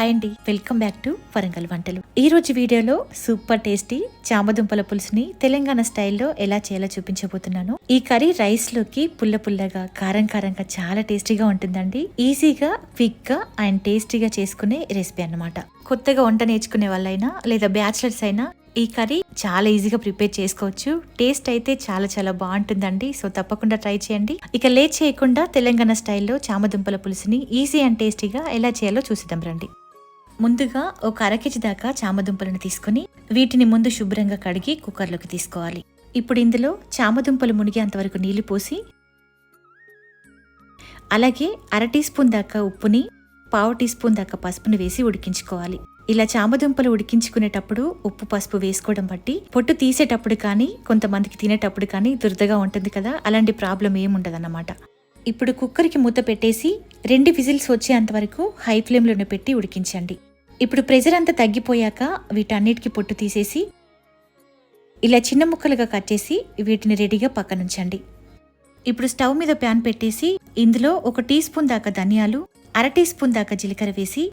Hi అండి. Welcome back to Warangal వంటలు. ఈ రోజు వీడియోలో సూపర్ టేస్టీ చామదుంపల పులుసుని తెలంగాణ స్టైల్లో ఎలా చేయాలో చూపించబోతున్నాను. ఈ కర్రీ రైస్లోకి పుల్ల పుల్లగా కారం కారంగా చాలా టేస్టీగా ఉంటుందండి. ఈజీగా క్విక్గా అండ్ టేస్టీగా చేసుకునే రెసిపీ అన్నమాట. కొత్తగా వంట నేర్చుకునే వాళ్ళైనా లేదా బ్యాచిలర్స్ అయినా ఈ కర్రీ చాలా ఈజీగా ప్రిపేర్ చేసుకోవచ్చు. టేస్ట్ అయితే చాలా చాలా బాగుంటుందండి. సో తప్పకుండా ట్రై చేయండి. ఇక లేట్ చేయకుండా తెలంగాణ స్టైల్లో చామదుంపల పులుసుని ఈజీ అండ్ టేస్టీగా ఎలా చేయాలో చూసిద్దాం రండి. ముందుగా ఒక అర కేజీ దాకా చామదుంపలను తీసుకొని వీటిని ముందు శుభ్రంగా కడిగి కుక్కర్లోకి తీసుకోవాలి. ఇప్పుడు ఇందులో చామదుంపలు మునిగేంతవరకు నీళ్ళు పోసి అలాగే అర టీ స్పూన్ దాకా ఉప్పుని పావు టీ స్పూన్ దాకా పసుపుని వేసి ఉడికించుకోవాలి. ఇలా చామదుంపలు ఉడికించుకునేటప్పుడు ఉప్పు పసుపు వేసుకోవడం బట్టి పొట్టు తీసేటప్పుడు కానీ కొంతమందికి తినేటప్పుడు కానీ దురదగా ఉంటుంది కదా అలాంటి ప్రాబ్లం ఏముండదన్నమాట ఇప్పుడు కుక్కర్కి మూత పెట్టేసి రెండు విజిల్స్ వచ్చేంత వరకు హై ఫ్లేమ్లోనే పెట్టి ఉడికించండి. ఇప్పుడు ప్రెజర్ అంతా తగ్గిపోయాక వీటన్నిటికీ పొట్టు తీసేసి ఇలా చిన్న ముక్కలుగా కట్ చేసి వీటిని రెడీగా పక్కనుంచండి. ఇప్పుడు స్టవ్ మీద ప్యాన్ పెట్టేసి ఇందులో ఒక టీ స్పూన్ దాకా ధనియాలు అర టీ స్పూన్ దాకా జీలకర్ర వేసి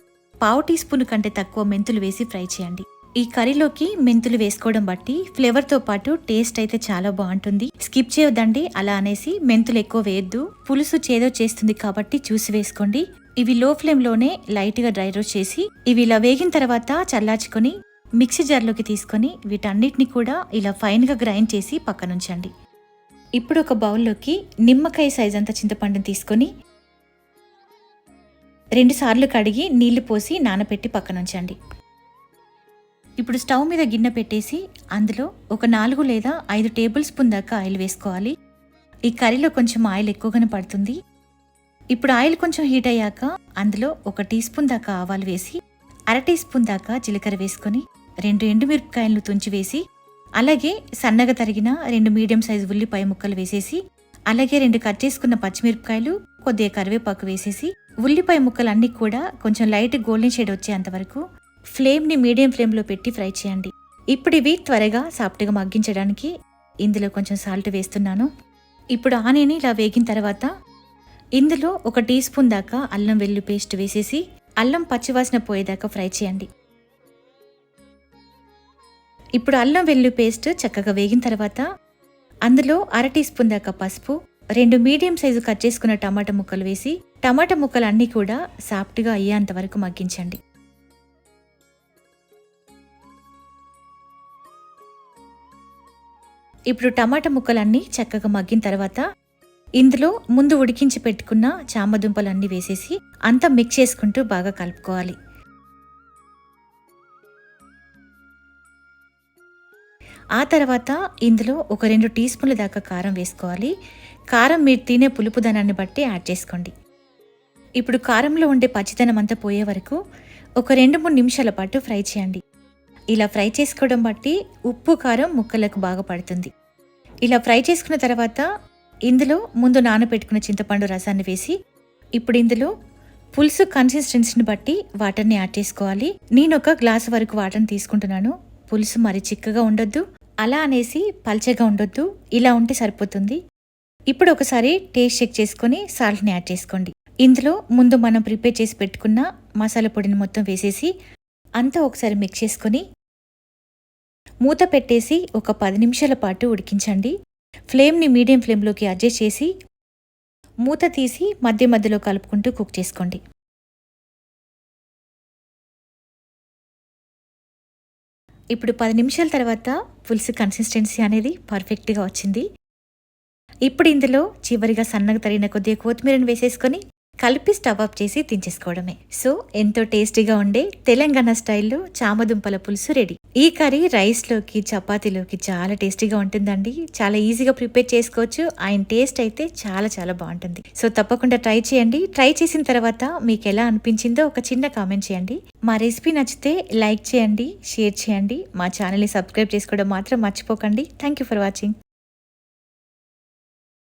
పావు టీ స్పూన్ కంటే తక్కువ మెంతులు వేసి ఫ్రై చేయండి. ఈ కర్రీలోకి మెంతులు వేసుకోవడం బట్టి ఫ్లేవర్తో పాటు టేస్ట్ అయితే చాలా బాగుంటుంది. స్కిప్ చేయొద్దండి అలా అనేసి మెంతులు ఎక్కువ వేయద్దు. పులుసు చేదో చేస్తుంది కాబట్టి చూసి వేసుకోండి. ఇవి లో ఫ్లేమ్లోనే లైట్గా డ్రై రోస్ట్ చేసి ఇవి ఇలా వేగిన తర్వాత చల్లార్చుకొని మిక్సీ జార్లోకి తీసుకొని వీటన్నిటిని కూడా ఇలా ఫైన్గా గ్రైండ్ చేసి పక్కనుంచండి. ఇప్పుడు ఒక బౌల్లోకి నిమ్మకాయ సైజ్ అంత చింతపండుని తీసుకొని రెండుసార్లు కడిగి నీళ్ళు పోసి నానబెట్టి పక్కనుంచండి. ఇప్పుడు స్టవ్ మీద గిన్నె పెట్టేసి అందులో ఒక నాలుగు లేదా ఐదు టేబుల్ స్పూన్ దాకా ఆయిల్ వేసుకోవాలి. ఈ కర్రీలో కొంచెం ఆయిల్ ఎక్కువగానే పడుతుంది. ఇప్పుడు ఆయిల్ కొంచెం హీట్ అయ్యాక అందులో ఒక టీ స్పూన్ దాకా ఆవాలు వేసి అర టీ స్పూన్ దాకా జీలకర్ర వేసుకొని రెండు ఎండుమిరపకాయలను తుంచి వేసి అలాగే సన్నగా తరిగిన రెండు మీడియం సైజు ఉల్లిపాయ ముక్కలు వేసేసి అలాగే రెండు కట్ చేసుకున్న పచ్చిమిరపకాయలు కొద్దిగా కరివేపాకు వేసేసి ఉల్లిపాయ ముక్కలు అన్నీ కూడా కొంచెం లైట్ గోల్డెన్ షేడ్ వచ్చేంత వరకు ఫ్లేమ్ని మీడియం ఫ్లేమ్లో పెట్టి ఫ్రై చేయండి. ఇప్పుడు ఇవి త్వరగా సాఫ్ట్గా మగ్గించడానికి ఇందులో కొంచెం సాల్ట్ వేస్తున్నాను. ఇప్పుడు ఆనియన్ ఇలా వేగిన తర్వాత ఇందులో ఒక టీ స్పూన్ దాకా అల్లం వెల్లు పేస్ట్ వేసేసి అల్లం పచ్చివాసన పోయేదాకా ఫ్రై చేయండి. ఇప్పుడు అల్లం వెల్లు పేస్ట్ చక్కగా వేగిన తర్వాత అందులో అర టీ స్పూన్ దాకా పసుపు రెండు మీడియం సైజు కట్ చేసుకున్న టమాటా ముక్కలు వేసి టమాటా ముక్కలు అన్నీ కూడా సాఫ్ట్గా అయ్యేంత వరకు మగ్గించండి. ఇప్పుడు టమాటా ముక్కలన్నీ చక్కగా మగ్గిన తర్వాత ఇందులో ముందు ఉడికించి పెట్టుకున్న చామదుంపలన్నీ వేసేసి అంతా మిక్స్ చేసుకుంటూ బాగా కలుపుకోవాలి. ఆ తర్వాత ఇందులో ఒక రెండు టీ స్పూన్ల దాకా కారం వేసుకోవాలి. కారం మీరు తినే పులుపుదనాన్ని బట్టి యాడ్ చేసుకోండి. ఇప్పుడు కారంలో ఉండే పచ్చిదనం అంతా పోయే వరకు ఒక రెండు మూడు నిమిషాల పాటు ఫ్రై చేయండి. ఇలా ఫ్రై చేసుకోవడం బట్టి ఉప్పు కారం ముక్కలకు బాగా పడుతుంది. ఇలా ఫ్రై చేసుకున్న తర్వాత ఇందులో ముందు నానబెట్టుకున్న చింతపండు రసాన్ని వేసి ఇప్పుడు ఇందులో పులుసు కన్సిస్టెన్సీని బట్టి వాటర్ని యాడ్ చేసుకోవాలి. నేను ఒక గ్లాస్ వరకు వాటర్ని తీసుకుంటున్నాను. పులుసు మరి చిక్కగా ఉండొద్దు. అలా అనేసి పల్చగా ఉండొద్దు. ఇలా ఉంటే సరిపోతుంది. ఇప్పుడు ఒకసారి టేస్ట్ చెక్ చేసుకొని సాల్ట్ని యాడ్ చేసుకోండి. ఇందులో ముందు మనం ప్రిపేర్ చేసి పెట్టుకున్న మసాలా పొడిని మొత్తం వేసేసి అంతా ఒకసారి మిక్స్ చేసుకొని మూత పెట్టేసి ఒక పది నిమిషాల పాటు ఉడికించండి. ఫ్లేమ్ని మీడియం ఫ్లేమ్లోకి అడ్జస్ట్ చేసి మూత తీసి మధ్య మధ్యలో కలుపుకుంటూ కుక్ చేసుకోండి. ఇప్పుడు పది నిమిషాల తర్వాత పులుసు కన్సిస్టెన్సీ అనేది పర్ఫెక్ట్గా వచ్చింది. ఇప్పుడు ఇందులో చివరిగా సన్నగా తరిగిన కొద్దిగా కొత్తిమీరను వేసేసుకొని కలిపి స్టవ్ ఆఫ్ చేసి దించేసుకోవడమే. సో ఎంతో టేస్టీగా ఉండే తెలంగాణ స్టైల్లో చామదుంపల పులుసు రెడీ. ఈ కర్రీ రైస్లోకి చపాతీలోకి చాలా టేస్టీగా ఉంటుందండి. చాలా ఈజీగా ప్రిపేర్ చేసుకోవచ్చు. ఆయన టేస్ట్ అయితే చాలా చాలా బాగుంటుంది. సో తప్పకుండా ట్రై చేయండి. ట్రై చేసిన తర్వాత మీకు ఎలా అనిపించిందో ఒక చిన్న కామెంట్ చేయండి. మా రెసిపీ నచ్చితే లైక్ చేయండి షేర్ చేయండి. మా ఛానల్ని సబ్స్క్రైబ్ చేసుకోవడం మాత్రం మర్చిపోకండి. Thank you for watching.